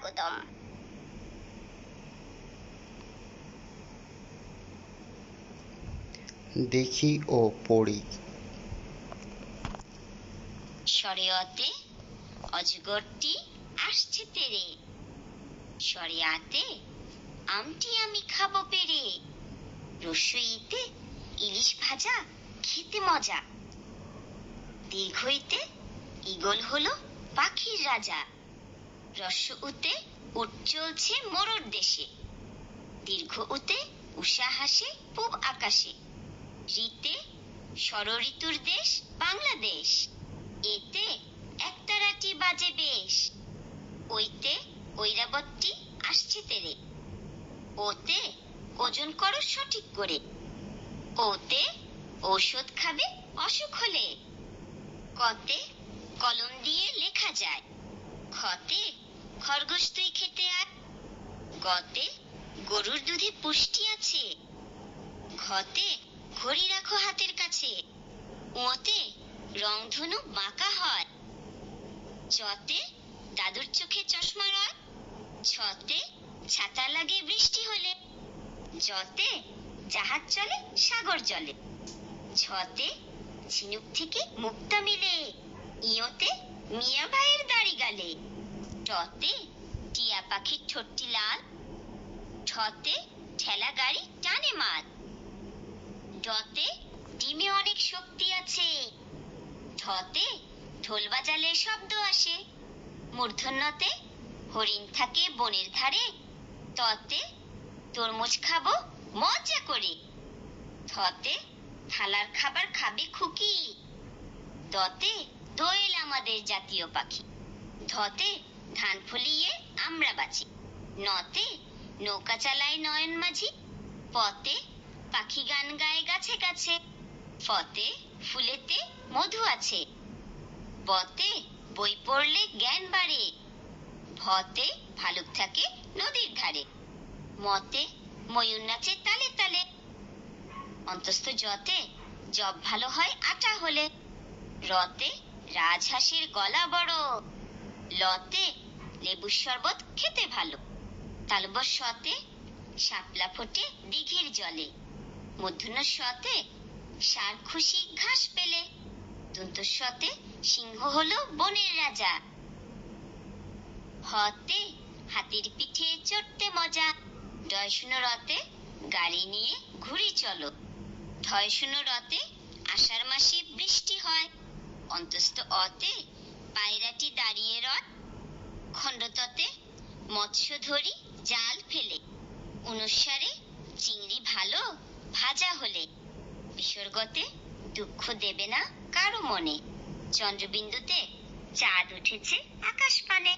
স্বাগতম দেখি ও পড়ি। শরিয়তে অজগরটি আসছে তেরে। শরিয়াতে আমটি আমি খাব পেরে। রসুইতে ইলিশ ভাজা খেতে মজা। দীর্ঘইতে ইগল হলো পাখির রাজা। রস্য উতে উট চলছে মোরর দেশে। দীর্ঘ উতে উষা হাসে পূব আকাশে। ঋতে ষড়ঋতুর দেশ বাংলাদেশ। এতে একতারাটি বাজে বেশ। ওইতে ঐরাবতটি আসছে তেরে। ওতে ওজন করো সঠিক করে। ওতে ঔষধ খাবে অসুখ হলে। কতে কলম দিয়ে লেখা যায়। খতে খরগোশ তুই খেতে আয় গতে গরুর দুধে পুষ্টি আছে। ঘতে ঘড়ি রাখো হাতের কাছে। ওতে রংধনু বাঁকা হয়। চতে দাদুর চোখে চশমা রয়। ছতে ছাতা লাগে বৃষ্টি হলে। যতে জাহাজ চলে, সাগর জলে ছতে ঝিনুক থেকে মুক্তা মিলে। ইয়োতে মিয়া ভাইয়ের দাড়ি গালে। টতে টিয়া পাখির ঠোঁটটি লাল, ঠতে ঠেলা গাড়ি টানে মাল ডতে ডিমে অনেক শক্তি আছে, ঠতে ঢোল বাজালে শব্দ আসে। মূর্ধন্যতে হরিণ থাকে বনের ধারে, ততে তরমুজ খাব মজা করে। থতে থালার খাবার খাবে খুকি দতে দোয়েল আমাদের জাতীয় পাখি। ধতে ধান ফলিয়ে আমরা বাঁচি। নতে নৌকা চালায় নয়ন মাঝি পতে পাখি গান গায় গাছে গাছে, ফতে ফুলেতে মধু আছে। বতে বই পড়লে জ্ঞান বাড়ে, ভতে ভালুক থাকে নদীর ধারে। মতে ময়ূর নাচে তালে তালে, অন্তস্থ যতে জব ভালো হয় আটা হলে। রতে রাজহাঁসের গলা বড়, লতে লেবুর শরবত খেতে ভালো। তালবর সতে শাপলা ফোটে দিঘির জলে। মধ্যন্ন সতে সার খুশি ঘাস পেলে। দন্তস্বতে সিংহ হলো বনের রাজা। হতে হাতির পিঠে চড়তে মজা। ডয় শূন্য রতে গাড়ি নিয়ে ঘুরি চলো। ঢয় শূন্য রতে আষাঢ় মাসে বৃষ্টি হয়। অন্তস্থ অতে খণ্ডততে মৎস্য ধরি জাল ফেলে, অনুসারে চিংড়ি ভালো ভাজা হলে বিসর্গতে দুঃখ দেবে না কারও মনে। চন্দ্রবিন্দুতে চাঁদ উঠেছে আকাশ পানে।